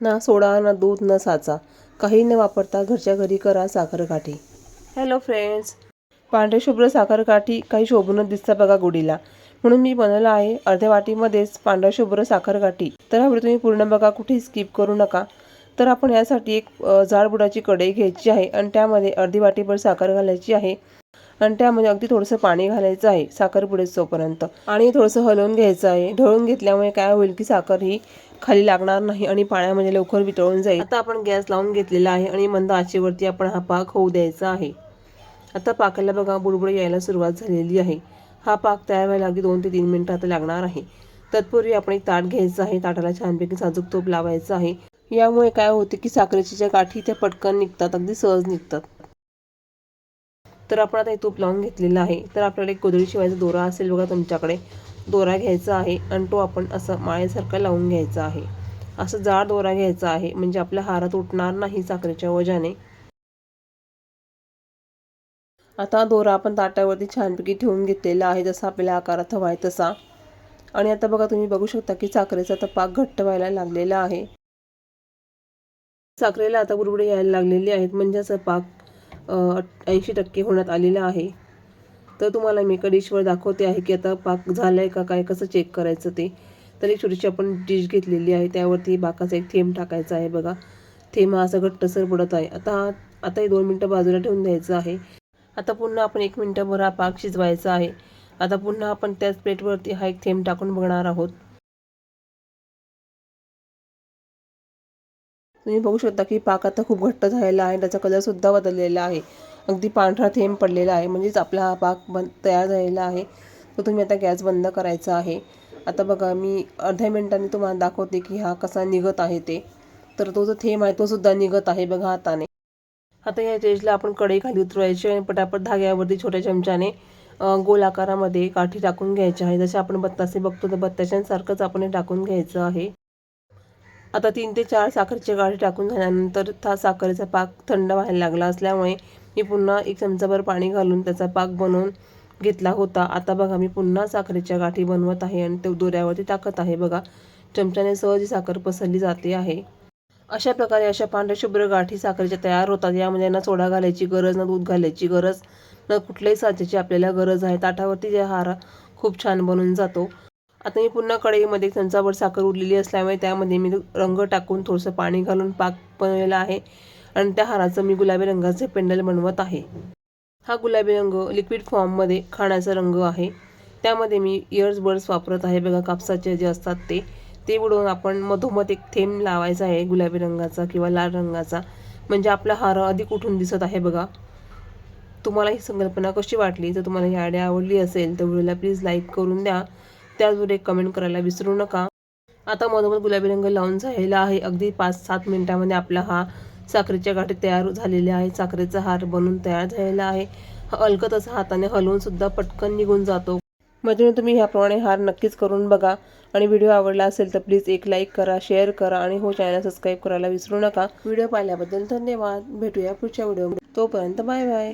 ना सोडा ना दूध न साचा. काही न वापरता घरच्या घरी करा साखरकाठी. हॅलो फ्रेंड्स पांढरे शुभ्र साखरकाठी काही शोभूनच दिसतं बघा गुढीला. म्हणून मी बनवलं आहे अर्ध्या वाटीमध्येच पांढरा शुभ्र साखरकाठी. तर हा तुम्ही पूर्ण बघा कुठेही स्किप करू नका. तर आपण यासाठी एक अ, जाड बुडाची कढई घ्यायची आहे आणि त्यामध्ये अर्धी वाटीभर साखर घालायची आहे. आणि त्यामध्ये अगदी थोडंसं पाणी घालायचं आहे साखर पुढे तोपर्यंत आणि थोडंसं हलवून घ्यायचं आहे. ढळून घेतल्यामुळे काय होईल की साखर ही खाली लागणार नाही आणि पाण्यामध्ये लवकर वितळून जाईल. आता आपण गॅस लावून घेतलेला आहे आणि मंद आचेवरती आपण हा पाक होऊ द्यायचा आहे. आता पाकाला बघा बुडबुड यायला सुरुवात झालेली आहे. हा पाक तयार व्हायला अगदी दोन ते तीन मिनिटं आता लागणार आहे. तत्पूर्वी आपण एक ताट घ्यायचं आहे. ताटाला छानपैकी साजूक तूप लावायचं आहे. यामुळे काय होते की साखरेच्या ज्या गाठी त्या पटकन निघतात अगदी सहज निघतात. तर आपण आता हे तूप लावून घेतलेलं आहे. तर आपल्याला एक गोधडी शिवायचा दोरा असेल बघा तुमच्याकडे. दोरा घ्यायचा आहे आणि तो आपण असं माळेसारखा लावून घ्यायचा आहे. असं जाड दोरा घ्यायचा आहे. म्हणजे आपल्या हारात उठणार नाही साखरेच्या वजाने आता दोरा आपण ताटावरती छानपैकी ठेवून घेतलेला आहे. जसा आपल्याला आकारात हवा आहे तसा. आणि आता बघा तुम्ही बघू शकता की साखरेचा आता पाक घट्ट व्हायला लागलेला आहे. साखरेला आता बुरबुडे यायला लागलेली आहेत. म्हणजे असं पाक ऐंशी टक्के होण्यात आलेला आहे. तर तुम्हाला मी एका डिशवर दाखवते आहे की आता पाक झाला आहे का काय कसं चेक करायचं ते. तर एक छोटीशी आपण डिश घेतलेली आहे त्यावरती बाकाचा एक थेंब टाकायचा आहे बघा. थेंब हा असा घट्टसर पडत आहे. आता आता हे दोन मिनटं बाजूला ठेवून द्यायचं आहे. आता पुन्हा आपण एक मिनटंभर हा पाक शिजवायचा आहे. आता पुन्हा आपण त्याच प्लेटवरती हा एक थेंब टाकून बघणार आहोत. तुम्ही बघू शकता की पाक आता खूप घट्ट झालेला आहे. त्याचा कलरसुद्धा बदललेला आहे. अगदी पांढरा थेंब पडलेला आहे. म्हणजेच आपला हा पाक बन तयार झालेला आहे. तर तुम्ही आता गॅस बंद करायचा आहे. आता बघा मी अर्ध्या मिनिटांनी तुम्हाला दाखवते की हा कसा निघत आहे ते. तर तो जो थेंब आहे तो सुद्धा निघत आहे बघा हाताने. आता या स्टेजला आपण कढई खाली उतरवायची आणि पटापट धाग्यावरती छोट्या चमच्याने गोल आकारामध्ये काठी टाकून घ्यायची आहे. जसे आपण बत्तासे बघतो तर बत्ताशांसारखंच आपण हे टाकून घ्यायचं आहे. आता तीन ते चार साखरेचे गाठी टाकून झाल्यानंतर हा साखरेचा पाक थंड व्हायला लागला असल्यामुळे मी पुन्हा एक चमचाभर पाणी घालून त्याचा पाक बनवून घेतला होता. आता बघा मी पुन्हा साखरेच्या गाठी बनवत आहे आणि ते दोऱ्यावरती टाकत आहे. बघा चमच्याने सहज साखर पसरली जाते आहे. अशा प्रकारे अशा पांढऱ्या शुभ्र गाठी साखरेच्या तयार होतात. यामध्ये ना सोडा घालायची गरज ना दूध घालायची गरज न कुठल्याही साच्याची आपल्याला गरज आहे. ताटावरती जे हार खूप छान बनून जातो. आता मी पुन्हा कढईमध्ये चमचाभर साखर उरलेली असल्यामुळे त्यामध्ये मी रंग टाकून थोडंसं पाणी घालून पाक बनवलेला आहे. आणि त्या हाराचं मी गुलाबी रंगाचे पेंडल बनवत आहे. हा गुलाबी रंग लिक्विड फॉर्ममध्ये खाण्याचा रंग आहे. त्यामध्ये मी इयर्स बर्ड्स वापरत आहे. बघा कापसाचे जे असतात ते ते उडवून आपण मधोमध एक थेंब लावायचा आहे गुलाबी रंगाचा किंवा लाल रंगाचा. म्हणजे आपला हार अधिक उठून दिसत आहे बघा. तुम्हाला ही संकल्पना कशी वाटली? जर तुम्हाला ही आयडिया आवडली असेल तर व्हिडिओला प्लीज लाईक करून द्या. त्याचबरोबर एक कमेंट करायला विसरू नका. आता मधोमध गुलाबी रंग लावून झालेला आहे. अगदी पाच सात मिनिटामध्ये आपला हा साखरेच्या गाठी तयार झालेल्या आहे साखरेचा हार बनून तयार झालेला आहे. हा असा हाताने हलवून सुद्धा पटकन निघून जातो. मैत्रिणी तुम्ही ह्याप्रमाणे हार नक्कीच करून बघा. आणि व्हिडिओ आवडला असेल तर प्लीज एक लाईक करा शेअर करा आणि हो चॅनल सबस्क्राईब करायला विसरू नका. व्हिडिओ पाहिल्याबद्दल धन्यवाद. भेटूया पुढच्या व्हिडिओ तोपर्यंत बाय बाय